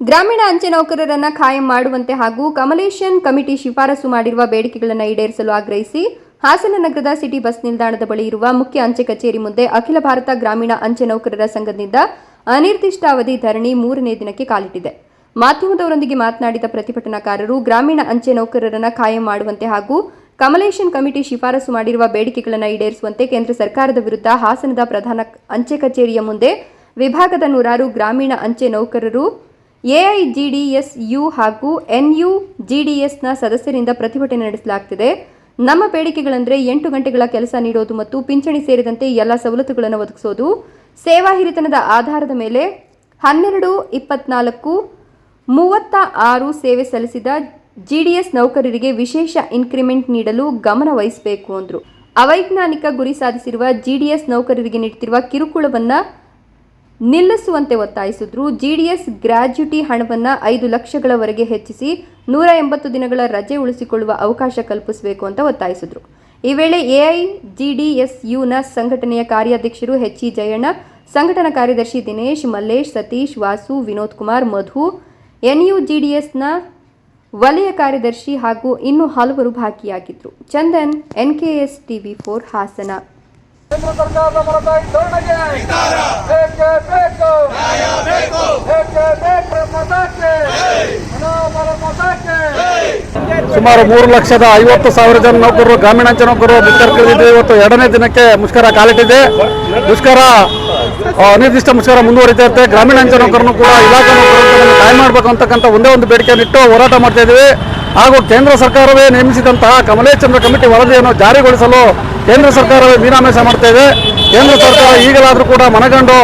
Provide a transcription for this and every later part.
ಗ್ರಾಮೀಣ ಅಂಚೆ ನೌಕರರನ್ನ ಖಾಯಂ ಮಾಡುವಂತೆ ಹಾಗೂ ಕಮಲೇಶನ್ ಕಮಿಟಿ ಶಿಫಾರಸು ಮಾಡಿರುವ ಬೇಡಿಕೆಗಳನ್ನು ಈಡೇರಿಸಲು ಆಗ್ರಹಿಸಿ ಹಾಸನ ನಗರದ ಸಿಟಿ ಬಸ್ ನಿಲ್ದಾಣದ ಬಳಿ ಇರುವ ಮುಖ್ಯ ಅಂಚೆ ಕಚೇರಿ ಮುಂದೆ ಅಖಿಲ ಭಾರತ ಗ್ರಾಮೀಣ ಅಂಚೆ ನೌಕರರ ಸಂಘದಿಂದ ಅನಿರ್ದಿಷ್ಟಾವಧಿ ಧರಣಿ ಮೂರನೇ ದಿನಕ್ಕೆ ಕಾಲಿಟ್ಟಿದೆ. ಮಾಧ್ಯಮದವರೊಂದಿಗೆ ಮಾತನಾಡಿದ ಪ್ರತಿಭಟನಾಕಾರರು ಗ್ರಾಮೀಣ ಅಂಚೆ ನೌಕರರನ್ನ ಖಾಯಂ ಮಾಡುವಂತೆ ಹಾಗೂ ಕಮಲೇಶನ್ ಕಮಿಟಿ ಶಿಫಾರಸು ಮಾಡಿರುವ ಬೇಡಿಕೆಗಳನ್ನು ಈಡೇರಿಸುವಂತೆ ಕೇಂದ್ರ ಸರ್ಕಾರದ ವಿರುದ್ಧ ಹಾಸನದ ಪ್ರಧಾನ ಅಂಚೆ ಕಚೇರಿಯ ಮುಂದೆ ವಿಭಾಗದ ನೂರಾರು ಗ್ರಾಮೀಣ ಅಂಚೆ ನೌಕರರು ಎಐಜಿಡಿಎಸ್ ಯು ಹಾಗೂ ಎನ್ಯು ಜಿಡಿಎಸ್ನ ಸದಸ್ಯರಿಂದ ಪ್ರತಿಭಟನೆ ನಡೆಸಲಾಗ್ತಿದೆ. ನಮ್ಮ ಬೇಡಿಕೆಗಳಂದರೆ ಎಂಟು ಗಂಟೆಗಳ ಕೆಲಸ ನೀಡೋದು ಮತ್ತು ಪಿಂಚಣಿ ಸೇರಿದಂತೆ ಎಲ್ಲ ಸವಲತ್ತುಗಳನ್ನು ಒದಗಿಸೋದು. ಸೇವಾ ಹಿರಿತನದ ಆಧಾರದ ಮೇಲೆ ಹನ್ನೆರಡು ಇಪ್ಪತ್ನಾಲ್ಕು ಮೂವತ್ತ ಆರು ಸೇವೆ ಸಲ್ಲಿಸಿದ ಜಿಡಿಎಸ್ ನೌಕರರಿಗೆ ವಿಶೇಷ ಇನ್ಕ್ರಿಮೆಂಟ್ ನೀಡಲು ಗಮನ ವಹಿಸಬೇಕು ಅಂದರು. ಅವೈಜ್ಞಾನಿಕ ಗುರಿ ಸಾಧಿಸಿರುವ ಜಿಡಿಎಸ್ ನೌಕರರಿಗೆ ನೀಡುತ್ತಿರುವ ಕಿರುಕುಳವನ್ನು ನಿಲ್ಲಿಸುವಂತೆ ಒತ್ತಾಯಿಸಿದ್ರು. ಜಿಡಿಎಸ್ ಗ್ರಾಜ್ಯುಟಿ ಹಣವನ್ನು ಐದು ಲಕ್ಷಗಳವರೆಗೆ ಹೆಚ್ಚಿಸಿ ನೂರ ಎಂಬತ್ತು ದಿನಗಳ ರಜೆ ಉಳಿಸಿಕೊಳ್ಳುವ ಅವಕಾಶ ಕಲ್ಪಿಸಬೇಕು ಅಂತ ಒತ್ತಾಯಿಸಿದ್ರು. ಈ ವೇಳೆ ಎಐಜಿಡಿಎಸ್ಯುನ ಸಂಘಟನೆಯ ಕಾರ್ಯಾಧ್ಯಕ್ಷರು ಎಚ್ ಇ ಜಯಣ್ಣ, ಸಂಘಟನಾ ಕಾರ್ಯದರ್ಶಿ ದಿನೇಶ್, ಮಲ್ಲೇಶ್, ಸತೀಶ್, ವಾಸು, ವಿನೋದ್ ಕುಮಾರ್, ಮಧು ಎನ್ಯುಜಿಡಿಎಸ್ನ ವಲಯ ಕಾರ್ಯದರ್ಶಿ ಹಾಗೂ ಇನ್ನೂ ಹಲವರು ಭಾಗಿಯಾಗಿದ್ದರು Chandan NKS TV four Hassan. ಕೇಂದ್ರ ಸರ್ಕಾರದ ಮರತಾಯಿ ಧೋರಣೆಗೆ ಬೇಕೇ? ಬೇಕು. ಬೇಕೇ ಬೇಕು ಮತಕ್ಕೆ? ಹಣ ಮರ ಮತಕ್ಕೆ? ಸುಮಾರು ಮೂರು ಲಕ್ಷದ ಐವತ್ತು ಸಾವಿರ ಜನ ನೌಕರರು ಗ್ರಾಮೀಣ ಅಂಚೆ ನೌಕರರು ಮುಷ್ಕರಕ್ಕಿಳಿದಿದ್ದು ಇವತ್ತು ಎರಡನೇ ದಿನಕ್ಕೆ ಮುಷ್ಕರ ಕಾಲಿಟ್ಟಿದೆ. ಮುಷ್ಕರ ಅನಿರ್ದಿಷ್ಟ ಮುಷ್ಕರ ಮುಂದುವರಿತಾ ಇರುತ್ತೆ. ಗ್ರಾಮೀಣ ಅಂಚೆ ನೌಕರನ್ನು ಕೂಡ ಇಲಾಖೆ ನೌಕರರನ್ನು ಕಾಯ್ ಮಾಡಬೇಕು ಅಂತಕ್ಕಂಥ ಒಂದೇ ಒಂದು ಬೇಡಿಕೆಯನ್ನಿಟ್ಟು ಹೋರಾಟ ಮಾಡ್ತಾ ಇದ್ದೀವಿ. ಹಾಗೂ ಕೇಂದ್ರ ಸರ್ಕಾರವೇ ನೇಮಿಸಿದಂತಹ ಕಮಲೇಶ್ಚಂದ್ರ ಕಮಿಟಿ ವರದಿಯನ್ನು ಜಾರಿಗೊಳಿಸಲು ಕೇಂದ್ರ ಸರ್ಕಾರವೇ ಮೀನಾಮೇಷ ಮಾಡ್ತಾ ಇದೆ. ಕೇಂದ್ರ ಸರ್ಕಾರ ಈಗಲಾದರೂ ಕೂಡ ಮನಗಂಡು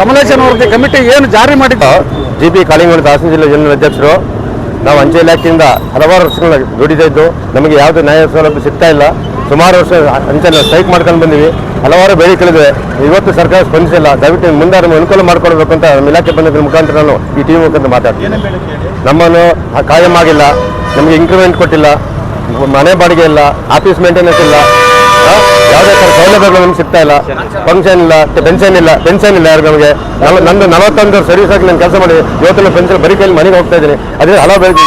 ಕಮಲೇಶನ್ ವರದಿ ಕಮಿಟಿ ಏನು ಜಾರಿ ಮಾಡಿದ್ದ ಜಿ ಪಿ ಕಾಳಿಂಗಡಿ ಹಾಸನ ಜಿಲ್ಲೆ ಅಧ್ಯಕ್ಷರು, ನಾವು ಅಂಚೆ ಇಲಾಖೆಯಿಂದ ಹಲವಾರು ವರ್ಷಗಳ ದುಡಿದಿದ್ದು ನಮಗೆ ಯಾವುದೇ ನ್ಯಾಯ ಸೌಲಭ್ಯ ಸಿಗ್ತಾ ಇಲ್ಲ. ಸುಮಾರು ವರ್ಷ ಅಂಚೆ ಸ್ಟ್ರೈಕ್ ಮಾಡ್ಕೊಂಡು ಬಂದಿವಿ. ಹಲವಾರು ಬೇಡಿಕೆಗಳಿವೆ ಇವತ್ತು ಸರ್ಕಾರ ಸ್ಪಂದಿಸಿಲ್ಲ. ದಯವಿಟ್ಟು ಮುಂದೆ ನಮಗೆ ಅನುಕೂಲ ಮಾಡ್ಕೊಳ್ಬೇಕು ಅಂತ ನಮ್ಮ ಇಲಾಖೆ ಬಂದಿದ್ದ ಮುಖಾಂತರ ನಾನು ಈ ಟೀಮ್ ಮುಖಾಂತರ ಮಾತಾಡ್ತೀನಿ. ನಮ್ಮನ್ನು ಆ ಕಾಯಂ ಆಗಿಲ್ಲ. ನಮಗೆ ಇಂಕ್ರಿಮೆಂಟ್ ಕೊಟ್ಟಿಲ್ಲ. ಮನೆ ಬಾಡಿಗೆ ಇಲ್ಲ. ಆಫೀಸ್ ಮೇಂಟೆನೆನ್ಸ್ ಇಲ್ಲ. ಯಾವುದೇ ಥರ ಸೌಲಭ್ಯಗಳು ನಮ್ಗೆ ಸಿಗ್ತಾ ಇಲ್ಲ. ಫಂಕ್ಷನ್ ಇಲ್ಲ. ಪೆನ್ಷನ್ ಇಲ್ಲ. ಪೆನ್ಷನ್ ಇಲ್ಲ ಯಾರು ನಮಗೆ. ನಾನು ನಂದು ನಲವತ್ತೊಂದು ಸರ್ವಿಸ್ ಆಗಿ ನಾನು ಕೆಲಸ ಮಾಡಿ ಇವತ್ತಿನ ಪೆನ್ಷನ್ ಬರೀ ಕೈಲಿ ಮನೆಗೆ ಹೋಗ್ತಾ ಇದ್ದೀನಿ. ಅದೇ ಹಲವು ಬೆಳಗ್ಗೆ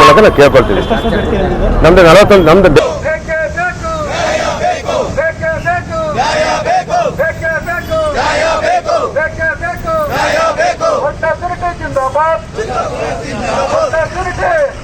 ಮೂಲಕ ನಾನು ಕೇಳ್ಕೊಳ್ತೀನಿ. ನಮ್ದು ನಲವತ್ತೊಂದು ನಮ್ದು